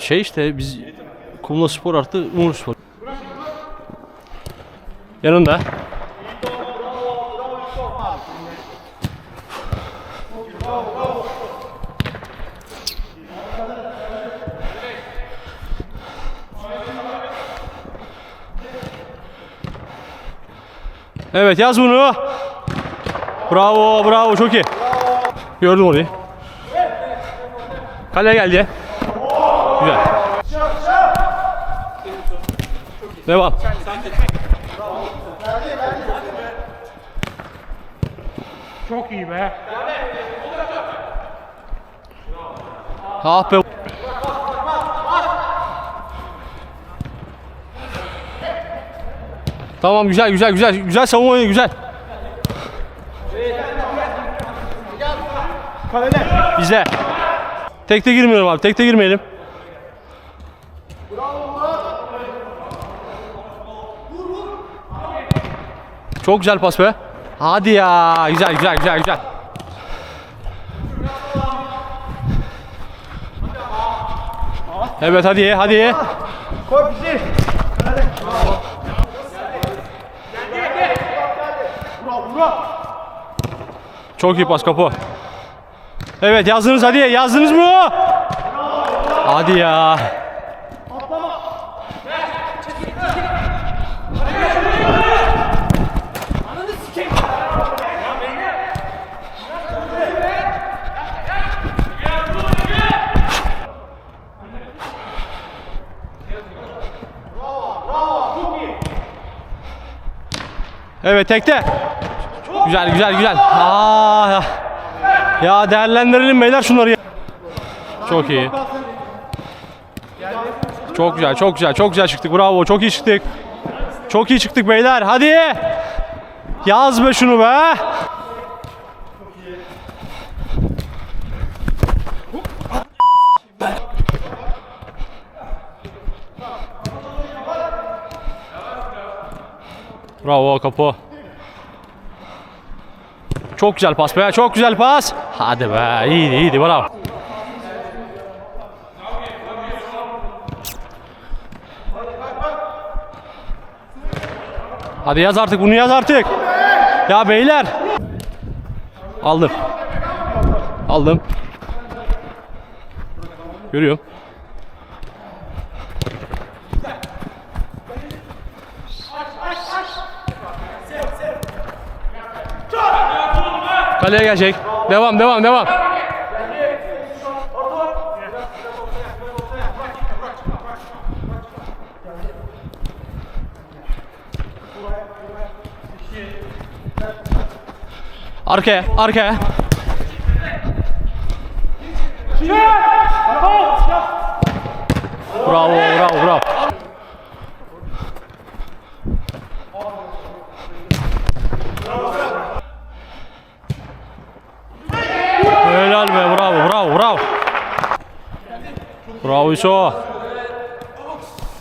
Şey işte biz kumla spor arttı, umur spor. Yanında. Evet yaz bunu. Bravo bravo çok iyi. Gördüm orayı. Kaleye geldi. Güzel. Devam. Çok iyi be. Ah be. Tamam güzel güzel güzel güzel savunma oyunu güzel. Bize. Tekte girmiyorum abi. Tekte girmeyelim. Çok güzel pas be. Hadi ya. Güzel güzel güzel güzel. Evet hadi hadi. Koy bizi. Çok iyi pas kapı. Evet yazdınız hadi yazdınız mı? Hadi ya. Evet tekte. Güzel güzel güzel. Aa, ya. ya değerlendirelim beyler şunları ya. Çok iyi. Çok güzel, çok güzel, çok güzel çıktık. Bravo, çok iyi çıktık. Çok iyi çıktık beyler. Hadi. Yaz be şunu be. Bravo kapı. Çok güzel pas be. Çok güzel pas. Hadi be. İyiydi iyiydi. Bravo. Hadi yaz artık bunu yaz artık. Ya beyler. Aldım. Aldım. Görüyorum. Kaleye gelecek. Devam devam devam. Arkaya, arkaya. Bravo, bravo, bravo. Helal be, bravo, bravo, bravo. İso.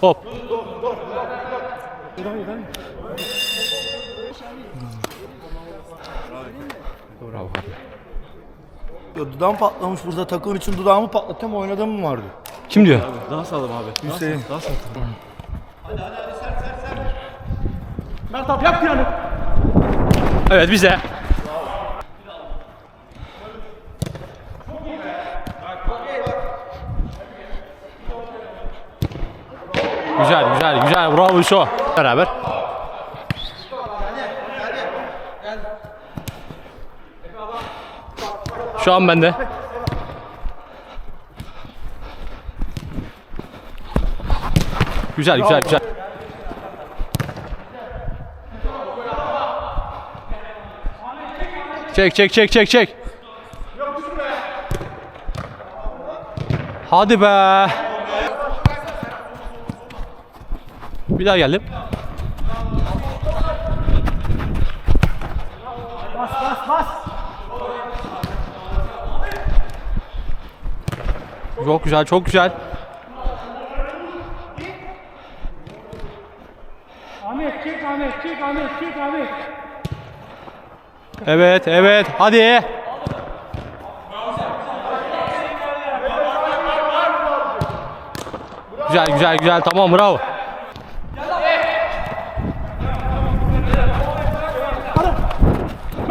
Hop. Bravo. Ya Dudağım patlamış burada takım için dudağımı patlatıyorum oynadığım mı vardı? Kim diyor? Daha sağlam abi. Hüseyin. Daha sağlam. Mert abi yap yani. Evet bize. Güzel güzel güzel bravo Hüso. Beraber. Şu an bende. Güzel güzel güzel. Çek çek çek çek çek. Hadi be. Bir daha geldim. Bas bas bas. Çok güzel çok güzel. Ahmet çek Ahmet çek Ahmet çek Ahmet. Evet evet hadi. Güzel güzel güzel tamam bravo.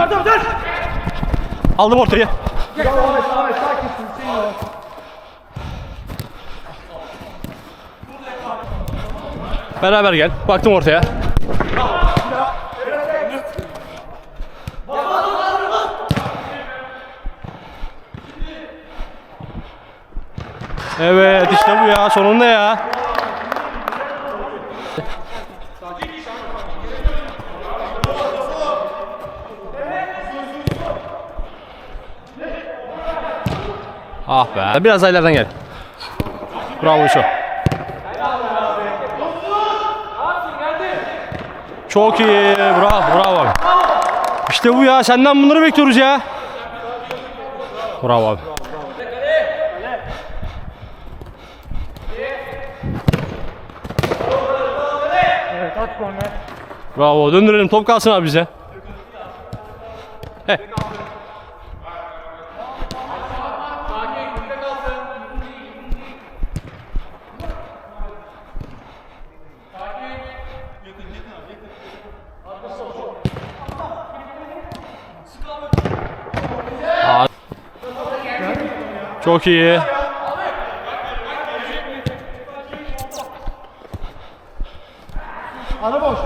Mert abi dur. Aldım ortayı. Beraber gel. Baktım ortaya. Evet işte bu ya sonunda ya. Ah be. Biraz daha ileriden gel. Bravo şu. Çok iyi. Bravo, bravo. İşte bu ya. Senden bunları bekliyoruz ya. Bravo abi. Bravo. Döndürelim. Top kalsın abi bize. Heh. Aa. Çok iyi. Ana boş.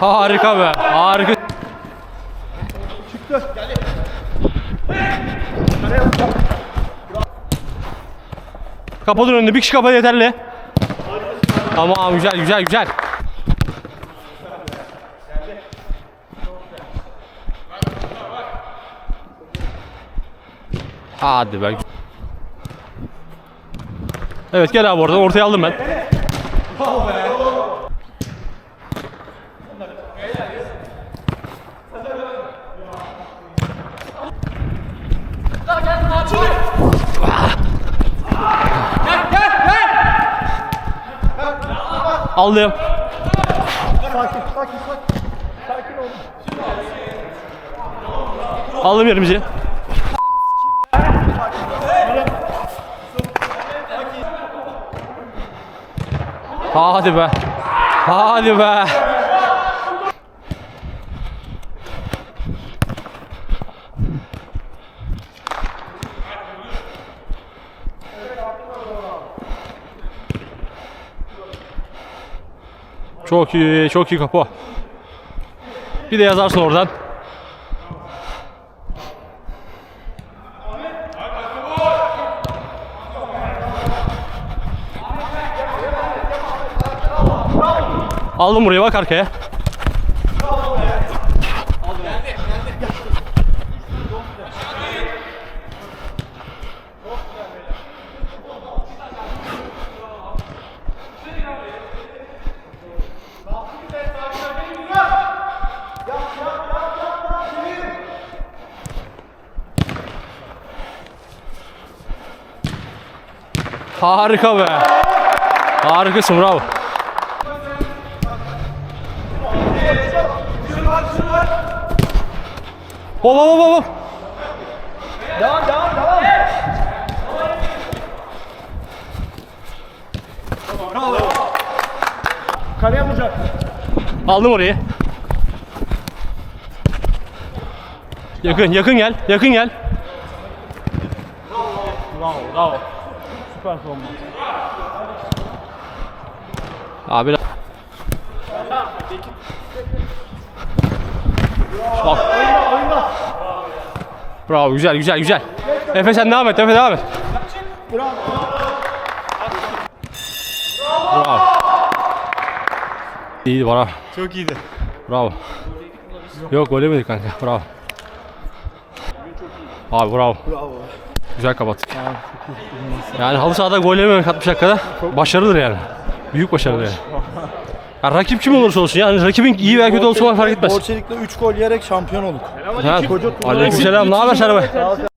Harika be. Harika. Kapatın önünü. Bir kişi kapat yeterli. Tamam güzel güzel güzel. Hadi be. Evet gel abi oradan ortaya aldım ben. Aldım. Sakin sakin sakin. Sakin ol. Aldım yerimizi. Hadi be. Hadi be. Çok iyi, çok iyi kapı. Bir de yazarsın oradan. Aldım buraya bak arkaya. Harika be. Harikasın bravo. Hop hop hop hop. Devam devam devam. Kaleye vuracak. Aldım orayı. Yakın, yakın gel, yakın gel. Bravo bravo. Süper savunma. Abi. Bak. Bravo, güzel, güzel, güzel. Efe sen devam et, Efe devam et. Bravo. Bravo. İyiydi bana. Çok iyiydi. Bravo. Yok gol yemedik kanka. Bravo. Abi bravo. Bravo. Güzel kapattık. Yani halı sahada gol yememek 60 dakikada başarıdır yani. Büyük başarıdır yani. Ya rakip kim olursa olsun yani rakibin iyi veya kötü olsa fark etmez. Borçelik'te 3 gol yiyerek şampiyon olduk. Ha, Aleykümselam. Ne haber Serhat?